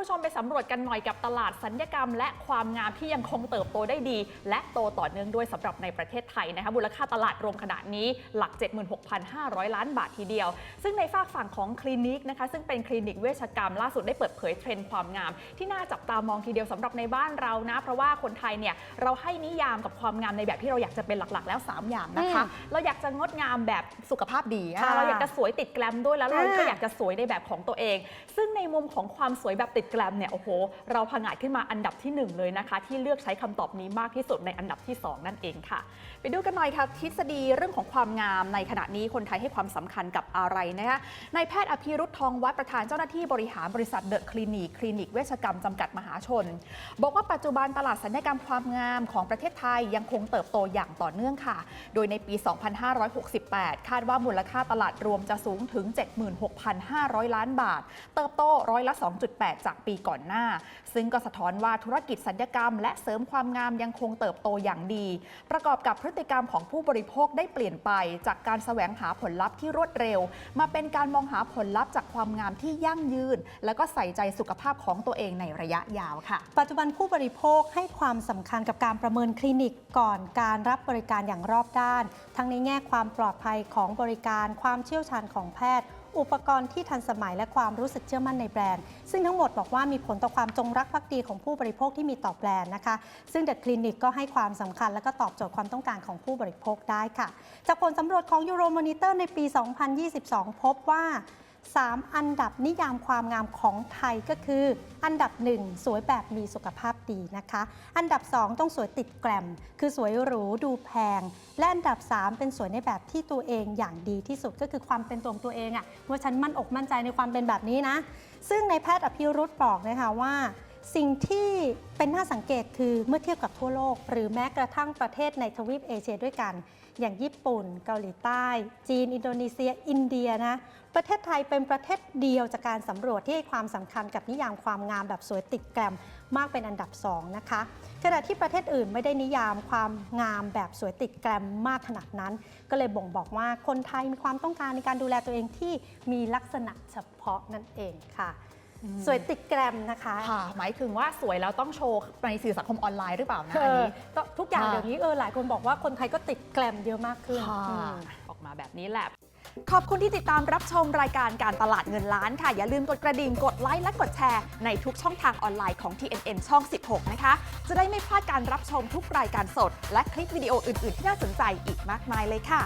ผู้ชมไปสำรวจกันหน่อยกับตลาดสัญญกรรม และความงามที่ยังคงเติบโตได้ดี และโตต่อเนื่องด้วยสำหรับในประเทศไทยนะคะมูลค่าตลาดรวมขนาดนี้หลัก 76,500 ล้านบาททีเดียว ซึ่งในฝากฝั่งของคลินิกนะคะซึ่งเป็นคลินิกเวชกรรมล่าสุดได้เปิดเผยเทรนด์ความงาม ที่น่าจับตามองทีเดียวสำหรับในบ้านเรานะ เพราะว่าคนไทยเนี่ยเราให้นิยามกับความงามในแบบที่เราอยากจะเป็นหลักๆ แล้ว 3 อย่างนะคะ เราอยากจะงดงามแบบสุขภาพดีอะค่ะเราอยากจะสวยติดแกลมด้วยแล้วเราอ่าก็อยากจะสวยในแบบของตัวเอง ซึ่งในมุมของความสวยแบบติดแกลมเนี่ยโอ้โห เราผงาดขึ้นมาอันดับที่หนึ่งเลยนะคะ ที่เลือกใช้คำตอบนี้มากที่สุดในอันดับที่สองนั่นเองค่ะ ไปดูกันหน่อยค่ะ ทฤษฎีเรื่องของความงามในขณะนี้คนไทยให้ความสำคัญกับอะไรนะคะนายแพทย์อภิรุธทองวัดประธานเจ้าหน้าที่บริหารบริษัทเดอะคลินิกคลินิกเวชกรรมจำกัดมหาชน บอกว่าปัจจุบันตลาดสัญญกรรมความงามของประเทศไทยยังคงเติบโตอย่างต่อเนื่องค่ะ โดยในปี 2568 คาดว่ามูลค่าตลาดรวมจะสูงถึง 76,500 ล้านบาท เติบโตร้อยละ 2.8 จากปีก่อนหน้า ซึ่งก็สะท้อนว่าธุรกิจสัญญกรรม และเสริมความงามยังคงเติบโตอย่างดี ประกอบกับพฤติกรรมของผู้บริโภคได้เปลี่ยนไป จากการแสวงหาผลลัพธ์ที่รวดเร็ว มาเป็นการมองหาผลลัพธ์จากความงามที่ยั่งยืน และก็ใส่ใจสุขภาพของตัวเองในระยะยาวค่ะ ปัจจุบันผู้บริโภคให้ความสำคัญกับการประเมินคลินิกก่อนการรับบริการอย่างรอบด้าน ทั้งในแง่ความปลอดภัยของบริการ ความเชี่ยวชาญของแพทย์ อุปกรณ์ที่ทันสมัยและความรู้สึกเชื่อมั่นในแบรนด์ ซึ่งทั้งหมดบอกว่ามีผลต่อความจงรักภักดีของผู้บริโภคที่มีต่อแบรนด์นะคะ ซึ่งเดอะคลินิกก็ให้ความสำคัญและก็ตอบโจทย์ความต้องการของผู้บริโภคได้ค่ะ จากผลสำรวจของยูโรมอนิเตอร์ในปี 2022 พบว่า 3 อันดับนิยามความงามของไทยก็คือ อันดับ 1 สวยแบบมีสุขภาพดีนะคะ อันดับ 2 ต้องสวยติดแกรม คือสวยหรูดูแพง และอันดับ 3 เป็นสวยในแบบที่ตัวเองอย่างดีที่สุดก็คือความเป็นตัวตัวเองอะว่าฉันมั่นอกมั่นใจในความเป็นแบบนี้นะ ซึ่งในแพทย์อภิรุธบอกนะคะว่า สิ่งที่เป็นน่าสังเกตคือเมื่อเทียบกับทั่วโลก หรือแม้กระทั่งประเทศในทวีปเอเชียด้วยกัน อย่างญี่ปุ่น เกาหลีใต้ จีน อินโดนีเซีย อินเดียนะประเทศไทยเป็นประเทศเดียวจากการสำรวจที่ให้ความสำคัญกับนิยามความงามแบบสวยติดแกรมมากเป็นอันดับ2นะคะขณะที่ประเทศอื่นไม่ได้นิยามความงามแบบสวยติดแกรมมากขนาดนั้น ก็เลยบ่งบอกว่าคนไทยมีความต้องการในการดูแลตัวเองที่มีลักษณะเฉพาะนั่นเองค่ะ สวยติดแกรมนะคะ ค่ะ หมายถึงว่าสวยแล้วต้องโชว์ในสื่อสังคมออนไลน์หรือเปล่านะเออันอนี้ก็ทุกอย่างค่ะเดี๋ยวนี้เออหลายคนบอกว่าคนไทยก็ติดแกรมเยอะมากขึ้นค่ะอืมออกมาแบบนี้แหละขอบคุณที่ติดตามรับชมรายการการตลาดเงินล้านค่ะ อย่าลืมกดกระดิ่ง กดไลค์และกดแชร์ ในทุกช่องทางออนไลน์ของ TNN ช่อง 16 นะคะ จะได้ไม่พลาดการรับชมทุกรายการสด และคลิปวิดีโออื่น ๆ ที่น่าสนใจอีกมากมายเลยค่ะ